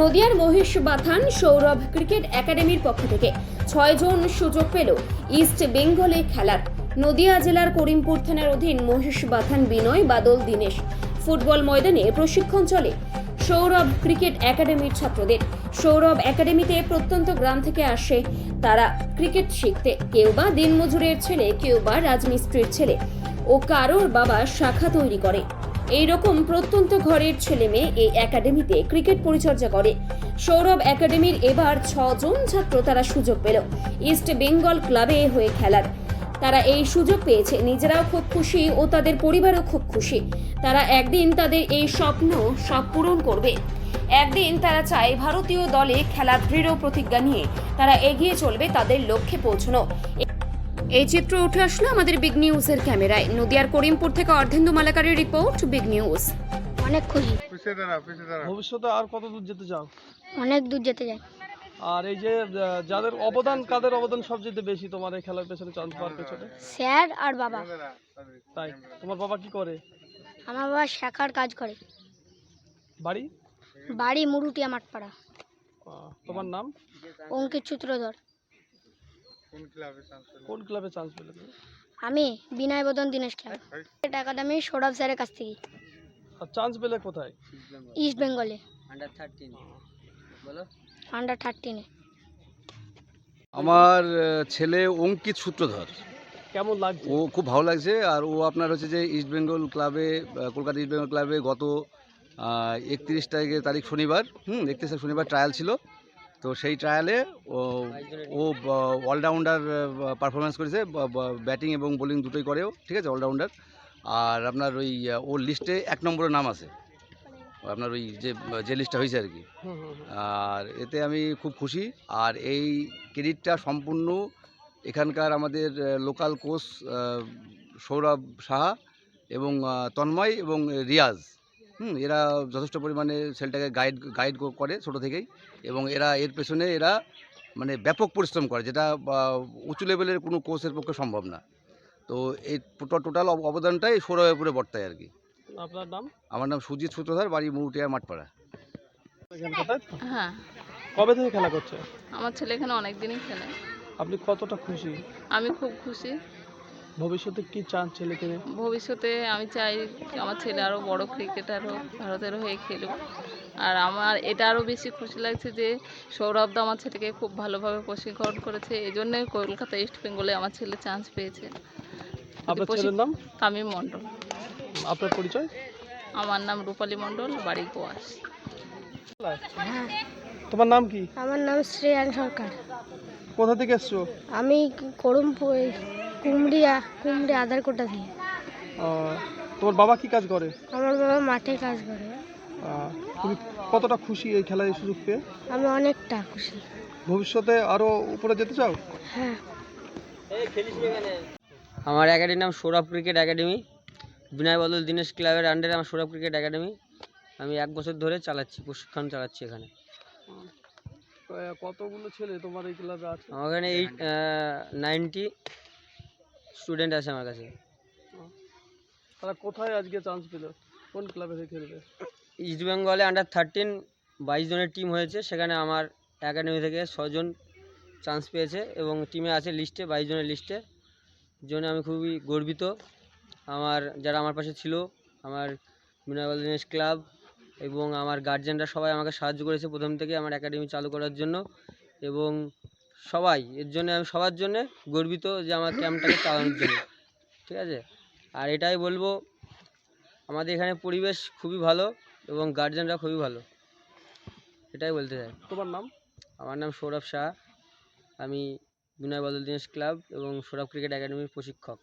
নদিয়ার মহেশ বাথান সৌরভ ক্রিকেট একাডেমির পক্ষ থেকে ছয়জন সুযোগ পেল ইস্ট বেঙ্গলে খেলার। নদিয়া জেলার করিমপুর থানার অধীন মহেশ বাথান বিনয় বাদল দীনেশ। ফুটবল ময়দানে প্রশিক্ষণ চলে সৌরভ ক্রিকেট একাডেমির ছাত্রদের। সৌরভ একাডেমিতে প্রত্যন্ত গ্রাম থেকে আসে তারা ক্রিকেট শিখতে। কেউ বা দিনমজুরের ছেলে, কেউ বা রাজমিস্ত্রির ছেলে। ও কারোর বাবা শাখা তৈরি করে। এই রকম প্রত্যন্ত ঘরের ছেলে মেয়ে এই একাডেমিতে ক্রিকেট পরিচর্যা করে। সৌরভ একাডেমির এবার ছজন ছাত্র তারা সুযোগ পেল। ইস্ট বেঙ্গল ক্লাবে হয়ে খেলার। তারা এই সুযোগ পেয়েছে। নিজেরাও খুব খুশি ও তাদের পরিবারও খুব খুশি। তারা একদিন তাদের এই স্বপ্ন সব পূরণ করবে। একদিন তারা চায় ভারতীয় দলে খেলার দৃঢ় প্রতিজ্ঞা নিয়ে তারা এগিয়ে চলবে তাদের লক্ষ্যে পৌঁছানো। এই চিত্র উঠে আসলো আমাদের বিগ নিউজের ক্যামেরায়। নদিয়ার করিমপুর থেকে অর্ধেন্দু মালাকারের রিপোর্ট বিগ নিউজ অনেক খুশি। ভবিষ্যতে আর কত দূর যেতে চাও? অনেক দূর যেতে চাই। আর এই যে যাদের অবদান কাদের অবদান সবচেয়ে বেশি তোমার এই খেলার পেছনে চান্স পাওয়ার পেছনে? স্যার আর বাবা। তাই? তোমার বাবা কি করে? আমার বাবা শাখার কাজ করে। বাড়ি? বাড়ি মুরুটিয়া মাঠপাড়া তোমার নাম? অঙ্কিত সূত্রধর। কোন ক্লাবে চান্স পেলে? কোন ক্লাবে চান্স পেলে তুমি? আমি বিনয় বদন দীনেশ ক্লাব। একাডেমি সৌরভ স্যারের কাছ থেকে আর চান্স পেলে কোথায়? ইস্ট বেঙ্গলে আন্ডার থার্টিনে আমার ছেলে অঙ্কিত সূত্রধর। কেমন লাগছে? ও খুব ভালো লাগছে আর ও আপনার হচ্ছে যে ইস্ট বেঙ্গল ক্লাবে কলকাতা ইস্ট বেঙ্গল ক্লাবে গত একত্রিশ তারিখে তারিখ শনিবার হুম একত্রিশ শনিবার ট্রায়াল ছিল। তো সেই ট্রায়ালে ও ও অলরাউন্ডার পারফরমেন্স করেছে ব্যাটিং এবং বোলিং দুটোই করেও ঠিক আছে অলরাউন্ডার আর আপনার ওই ওর লিস্টে এক নম্বরের নাম আছে। আপনার ওই যে যে লিস্টটা হয়েছে আর কি। আর এতে আমি খুব খুশি। আর এই ক্রেডিটটা সম্পূর্ণ এখানকার আমাদের লোকাল কোচ সৌরভ সাহা এবং তন্ময় এবং রিয়াজ। হুম এরা যথেষ্ট পরিমাণে ছেলেটাকে গাইড গাইড করে ছোটো থেকেই এবং এরা এর পেছনে এরা মানে ব্যাপক পরিশ্রম করে যেটা উঁচু লেভেলের কোনো কোর্সের পক্ষে সম্ভব না। তো এই টোটাল অবদানটাই সৌরভের উপরে বর্তায় আর কি আপনার নাম? আমার নাম সুজিত সূত্রধার বাড়ি মুরুটিয়া মাঠপাড়া? হ্যাঁ। কবে থেকে খেলা করছে? আমার ছেলে এখানে অনেক দিনই খেলে। আপনি কতটা খুশি? আমি খুব খুশি। ভবিষ্যতে কি চান ছেলেকে? ভবিষ্যতে আমি চাই আমার ছেলে আরও বড় ক্রিকেটার হোক ভারতের হয়ে খেলুক। আর আমার এটা আরও বেশি খুশি লাগছে যে সৌরভদা আমার ছেলেকে খুব ভালোভাবে প্রশিক্ষণ করেছে। এই জন্যে কলকাতা ইস্ট বেঙ্গলে আমার ছেলে চান্স পেয়েছে। আপনার ছেলের নাম? তামিম মণ্ডল। আপনার পরিচয়? আমার নাম রূপালী মণ্ডল বাড়ি গোয়াস তোমার নাম কি? আমার নাম শ্রেয়ান সরকার। কোথা থেকে এসছো? আমি করমপুর কুমড়িয়া কুমড়ি আধার কোটা থেকে আহ, তোমার বাবা কি কাজ করে? আমার বাবা মাঠে কাজ করে। তুমি কতটা খুশি এই খেলায় এই সুযোগ পেয়ে? আমি অনেকটা খুশি। ভবিষ্যতে আরও উপরে যেতে চাও? হ্যাঁ। আমার একাডেমির নাম সৌরভ ক্রিকেট একাডেমি। বিনয় বদল দীনেশ ক্লাবের আন্ডারে আমার সৌরভ ক্রিকেট একাডেমি। আমি এক বছর ধরে চালাচ্ছি প্রশিক্ষণ চালাচ্ছি এখানে। কতগুলো ছেলে তোমার এই ক্লাবে আছে? আমার এখানে এইট নাইনটি স্টুডেন্ট আছে আমার কাছে। তারা কোথায় আজকে চান্স পেল? কোন ক্লাবে খেলবে? ইস্ট বেঙ্গলে আন্ডার থার্টিন বাইশ জনের টিম হয়েছে সেখানে আমার একাডেমি থেকে ছজন চান্স পেয়েছে এবং টিমে আছে লিস্টে বাইশ জনের লিস্টে জন্য আমি খুবই গর্বিত। আমার যারা আমার পাশে ছিল আমার বিনয় দিনেশ ক্লাব এবং আমার গার্জেনরা সবাই আমাকে সাহায্য করেছে প্রথম থেকে আমার একাডেমি চালু করার জন্য এবং সবাই এর জন্য আমি সবার জন্য গর্বিত যে আমার ক্যাম্পটাকে চালানোর জন্য। ঠিক আছে? আর এটাই বলব আমাদের এখানে পরিবেশ খুবই ভালো এবং গার্জেনরা খুবই ভালো। এটাই বলতে চাই। তোমার নাম? আমার নাম সৌরভ শাহ। আমি বিনয় বদল দিনেশ ক্লাব এবং সৌরভ ক্রিকেট একাডেমির প্রশিক্ষক।